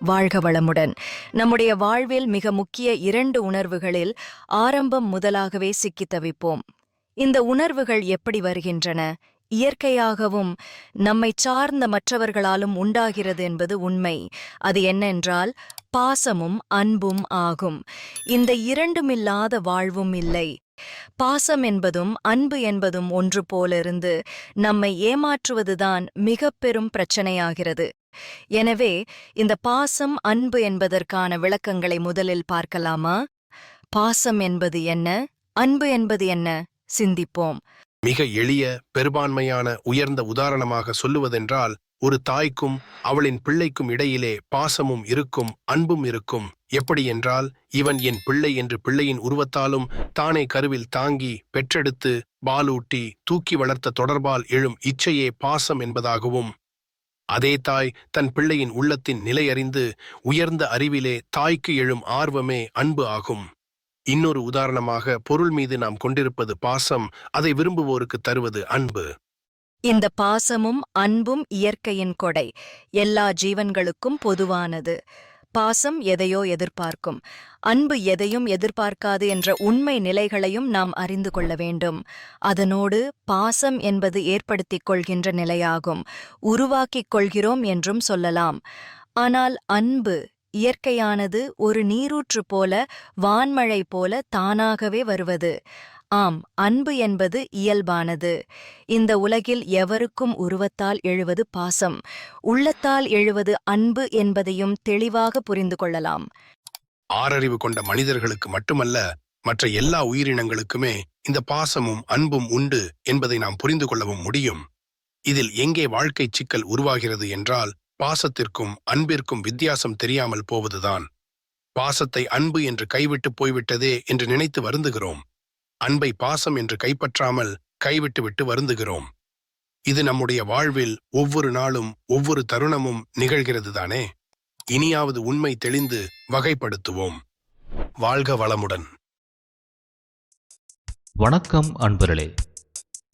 வாழ்க வளமுடன். நம்முடைய வாழ்வில் மிக முக்கிய இரண்டு உணர்வுகளில் ஆரம்பம் முதலாகவே சிக்கித் தவிப்போம். இந்த உணர்வுகள் எப்படி வருகின்றன? இயற்கையாகவும் நம்மைச் சார்ந்த மற்றவர்களாலும் உண்டாகிறது என்பது உண்மை. அது என்னென்றால் பாசமும் அன்பும் ஆகும். இந்த இரண்டுமில்லாத வாழ்வும் இல்லை. பாசம் என்பதும் அன்பு என்பதும் ஒன்று போலிருந்து நம்மை ஏமாற்றுவதுதான் மிக பெரும் பிரச்சனையாகிறது. எனவே இந்த பாசம் அன்பு என்பதற்கான விளக்கங்களை முதலில் பார்க்கலாமா? பாசம் என்பது என்ன? அன்பு என்பது என்ன? சிந்திப்போம். மிக எளிய பெரும்பான்மையான உயர்ந்த உதாரணமாக சொல்லுவதென்றால் ஒரு தாய்க்கும் அவளின் பிள்ளைக்கும் இடையிலே பாசமும் இருக்கும் அன்பும் இருக்கும். எப்படி என்றால் இவன் என் பிள்ளை என்று பிள்ளையின் உருவத்தாலும் தானே கருவில் தாங்கி பெற்றெடுத்து பாலூட்டி தூக்கி வளர்த்த தொடர்பால் எழும் இச்சையே பாசம் என்பதாகவும் அதே தாய் தன் பிள்ளையின் உள்ளத்தின் நிலையறிந்து உயர்ந்த அறிவிலே தாய்க்கு எழும் ஆர்வமே அன்பு ஆகும். இன்னொரு உதாரணமாக பொருள் மீது நாம் கொண்டிருப்பது பாசம் அதை விரும்புவோருக்கு தருவது அன்பு. இந்த பாசமும் அன்பும் இயற்கையின் கொடை எல்லா ஜீவன்களுக்கும் பொதுவானது. பாசம் எதையோ எதிர்பார்க்கும். அன்பு எதையும் எதிர்பார்க்காது என்ற உண்மை நிலைகளையும் நாம் அறிந்து கொள்ள வேண்டும். அதனோடு பாசம் என்பது ஏற்படுத்திக் கொள்கின்ற நிலையாகும். உருவாக்கிக் கொள்கிறோம் என்றும் சொல்லலாம். ஆனால் அன்பு இயற்கையானது ஒரு நீரூற்று போல வான்மழை போல தானாகவே வருவது. ஆம் அன்பு என்பது இயல்பானது. இந்த உலகில் எவருக்கும் உருவத்தால் எழுவது பாசம். உள்ளத்தால் எழுவது அன்பு என்பதையும் தெளிவாக புரிந்து கொள்ளலாம். ஆறறிவு கொண்ட மனிதர்களுக்கு மட்டுமல்ல மற்ற எல்லா உயிரினங்களுக்குமே இந்த பாசமும் அன்பும் உண்டு என்பதை நாம் புரிந்து கொள்ளவும் முடியும். இதில் எங்கே வாழ்க்கை சிக்கல் உருவாகிறது என்றால் பாசத்திற்கும் அன்பிற்கும் வித்தியாசம் தெரியாமல் போவதுதான். பாசத்தை அன்பு என்று கைவிட்டு போய்விட்டதே என்று நினைத்து வருந்துகிறோம். அன்பை பாசம் என்று கைப்பற்றாமல் கைவிட்டுவிட்டு வருந்துகிறோம். இது நம்முடைய வாழ்வில் ஒவ்வொரு நாளும் ஒவ்வொரு தருணமும் நிகழ்கிறதுதானே? இனியாவது உண்மை தெளிந்து வகைப்படுத்துவோம். வாழ்க வளமுடன். வணக்கம் அன்பர்களே.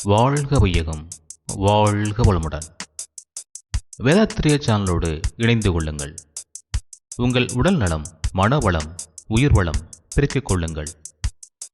வாழ்க வையகம் வாழ்க வளமுடன். வேதாத்திரிய சேனலோடு இணைந்து கொள்ளுங்கள். உங்கள் உடல் நலம் மனவளம் உயிர் வளம் பெருக்கிக் கொள்ளுங்கள்.